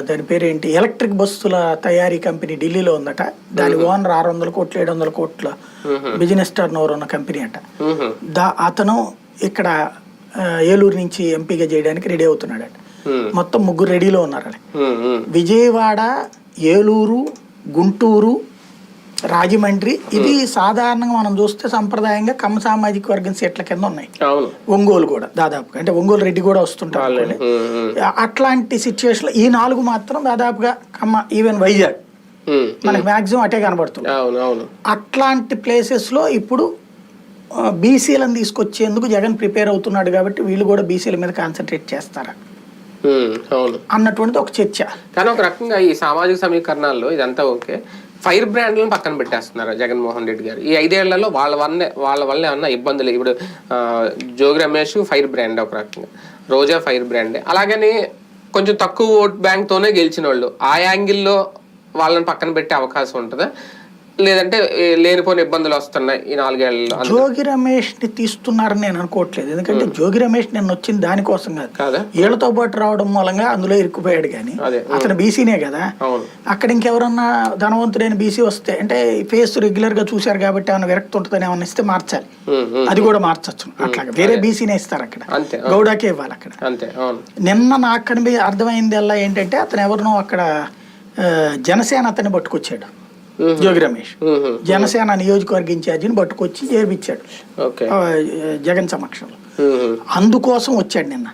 దాని పేరేంటి? ఎలక్ట్రిక్ బస్సుల తయారీ కంపెనీ ఢిల్లీలో ఉందట. దాని ఓనర్ ఆరు వందల కోట్లు ఏడు వందల కోట్ల బిజినెస్ టర్న్ ఓవర్ ఉన్న కంపెనీ అట. దా అతను ఇక్కడ ఏలూరు నుంచి ఎంపీగా చేయడానికి రెడీ అవుతున్నాడట. మ్. మొత్తం ముగ్గురు రెడీలో ఉన్నారు. విజయవాడ ఏలూరు గుంటూరు రాజమండ్రి. ఇది సాధారణంగా మనం చూస్తే సంప్రదాయంగా కమ్మ సామాజిక వర్గం సీట్ల కింద ఉన్నాయి. ఒంగోలు కూడా దాదాపుగా. అంటే ఒంగోలు రెడ్డి కూడా వస్తుంటారు. అట్లాంటి సిచ్యువేషన్ ఈ నాలుగు మాత్రం దాదాపుగా కమ్మ ఈవెన్ వైజాగ్. మనకి మాక్సిమం అటే కనబడుతుంది. అట్లాంటి ప్లేసెస్లో ఇప్పుడు బీసీలను తీసుకొచ్చేందుకు జగన్ ప్రిపేర్ అవుతున్నాడు కాబట్టి వీళ్ళు కూడా బీసీల మీద కాన్సన్ట్రేట్ చేస్తారా? అన్నటువంటిది ఒక చర్చ. కానీ ఒక రకంగా ఈ సామాజిక సమీకరణాల్లో ఇదంతా ఓకే. ఫైర్ బ్రాండ్లను పక్కన పెట్టేస్తున్నారు జగన్మోహన్ రెడ్డి గారు. ఈ ఐదేళ్ళలో వాళ్ళ వల్ల వాళ్ళ వల్ల ఏమన్నా ఇబ్బందులు? ఇప్పుడు జోగి రమేష్ ఫైర్ బ్రాండ్ ఒక రకంగా. రోజా ఫైర్ బ్రాండే. అలాగని కొంచెం తక్కువ ఓట్ బ్యాంక్తోనే గెలిచిన వాళ్ళు ఆ యాంగిల్లో వాళ్ళని పక్కన పెట్టే అవకాశం ఉంటుందా? లేదంటే లేనిపోని ఇబ్బందులు వస్తున్నాయి ఈ నాలుగేళ్ళలో అందు- జోగి రమేష్ని తీస్తున్నారని నేను అనుకోవట్లేదు. ఎందుకంటే జోగి రమేష్ నిన్న వచ్చింది దానికోసం కాదు. వీళ్ళతో పాటు రావడం మూలంగా అందులో ఇరుక్కుపోయాడు కానీ. అతను బీసీనే కదా. అక్కడ ఇంకెవరన్నా ధనవంతుడైన బీసీ వస్తే అంటే ఫేస్ రెగ్యులర్గా చూశారు కాబట్టి ఏమైనా విరక్తి ఉంటుందని ఏమన్నా ఇస్తే మార్చాలి. అది కూడా మార్చచ్చు. అట్లాగా. వేరే బీసీనే ఇస్తారు అక్కడ. గౌడాకే ఇవ్వాలి అక్కడ. నిన్న నాకు అర్థమైంది ఎలా ఏంటంటే అతను ఎవరినో అక్కడ జనసేన అతన్ని పట్టుకొచ్చాడు. జోగి రమేష్. జనసేన నియోజకవర్గ ఇన్ఛార్జిని పట్టుకొచ్చి చేర్పించాడు ఆ, జగన్ సమక్షంలో. అందుకోసం వచ్చాడు నిన్న.